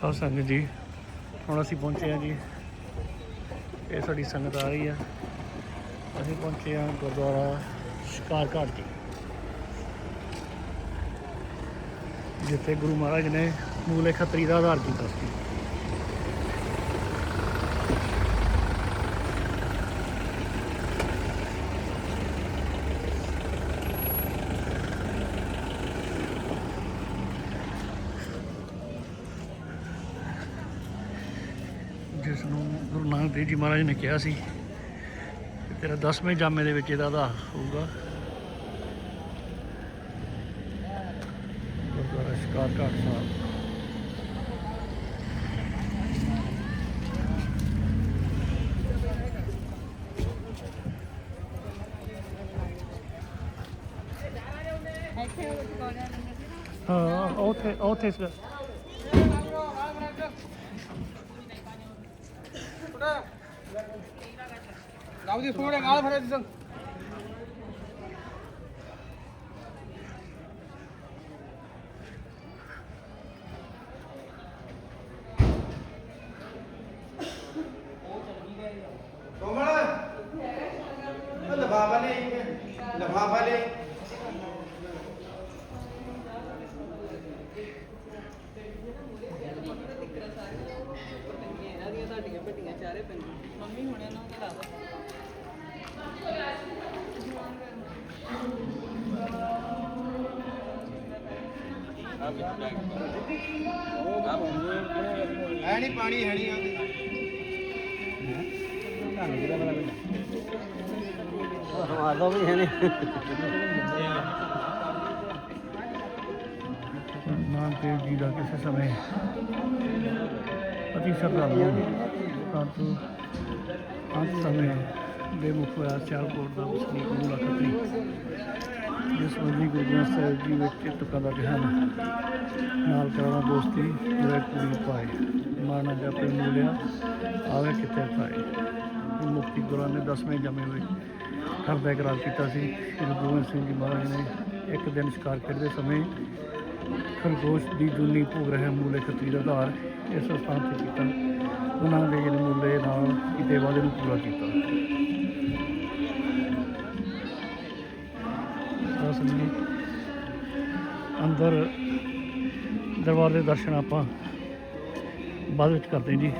ਸਾਧ ਸੰਗਤ ਜੀ, ਹੁਣ ਅਸੀਂ ਪਹੁੰਚੇ ਹਾਂ ਜੀ। ਇਹ ਸਾਡੀ ਸੰਗਤ ਆ ਰਹੀ ਆ। ਅਸੀਂ ਪਹੁੰਚੇ ਹਾਂ ਗੁਰਦੁਆਰਾ ਸ਼ਿਕਾਰ ਘਾਟ ਜੀ। ਜਿੱਥੇ ਗੁਰੂ ਮਹਾਰਾਜ ਨੇ ਮੂਲੇ ਖੱਤਰੀ ਦਾ ਆਧਾਰ ਕੀਤਾ ਸੀ। ਜਿਸ ਨੂੰ ਗੁਰੂ ਨਾਨਕ ਦੇਵ ਜੀ ਮਹਾਰਾਜ ਨੇ ਕਿਹਾ ਸੀ ਕਿ ਤੇਰਾ 10ਵੇਂ ਜਾਮੇ ਦੇ ਵਿੱਚ ਇਹਦਾ ਆਧਾਰ ਹੋਊਗਾ। ਗੁਰਦੁਆਰਾ ਸ਼ਿਕਾਰ ਘਾਟ ਸਾਹਿਬ। ਹਾਂ। ਉੱਥੇ ਉੱਥੇ ગાવજી સુમડે ગાળ ફરે દીધો લફાફા લે લફાફા લે ਚਾਰੇ ਪੈਂਦੀਆਂ ਮੰਮੀ ਹੁਣੇ ਨਾ ਕਰਾ ਦੋ ਹੈ ਨਹੀਂ ਪਾਣੀ ਹੈ ਨਹੀਂ ਆਉਂਦੇ। ਆਦੋ ਵੀ ਹੈ ਨਹੀਂ ਨਾਨਕ ਦੇਵ ਜੀ ਦਾ ਕਿਸੇ ਸਮੇਂ ਅਤੀ ਸ਼ਰਧਾਲੂ ਪਰੰਤੂ ਅੰਤ ਸਮੇਂ ਦੇ ਮੁਖ ਹੋਇਆ ਸਿਆਲਕੋਟ ਦਾ ਵਸਨੀਕ ਗੁਰੂ ਲਖਤਰੀ ਜਿਸ ਬੰਦੀ ਗੁਰੂ ਗ੍ਰੰਥ ਸਾਹਿਬ ਜੀ ਵਿੱਚ ਤੁਕਾਂ ਦਾ ਗਿਆਨ ਨਾਲ ਕਰਾਉਣਾ ਦੋਸਤੀ ਜਿਹੜੇ ਪੂਰੀ ਪਾਏ ਮਾਨਾ ਜਪੇ ਮਿਲਿਆ ਆਵੇ ਕਿਤੇ ਪਾਏ ਇਹ ਮੁਕਤੀ ਗੁਰਾਂ ਨੇ ਦਸਵੇਂ ਜਮੇ ਵਿੱਚ ਕਰਦਾ ਇਕਰਾਰ ਕੀਤਾ ਸੀ। ਗੁਰੂ ਗੋਬਿੰਦ ਸਿੰਘ ਜੀ ਮਹਾਰਾਜ ਨੇ ਇੱਕ ਦਿਨ ਸ਼ਿਕਾਰ ਖੇਡਦੇ ਸਮੇਂ ਖਰਗੋਸ਼ ਦੀ ਦੁਨੀ ਭੋਗ ਰਿਹਾ ਮੂਲੇ ਖੱਤਰੀ ਦਾ ਆਧਾਰ ਇਸ ਸਥਾਨ ਤੇ ਕੀਤਾ। ਉਹਨਾਂ ਦੇ ਮੁੱਲੇ ਨਾਲ ਕੀਤੇ ਵਾਅਦੇ ਨੂੰ ਪੂਰਾ ਕੀਤਾ। ਅਸਲ ਅੰਦਰ ਦਰਬਾਰ ਦੇ ਦਰਸ਼ਨ ਆਪਾਂ ਬਾਅਦ ਵਿੱਚ ਕਰਦੇ ਜੀ।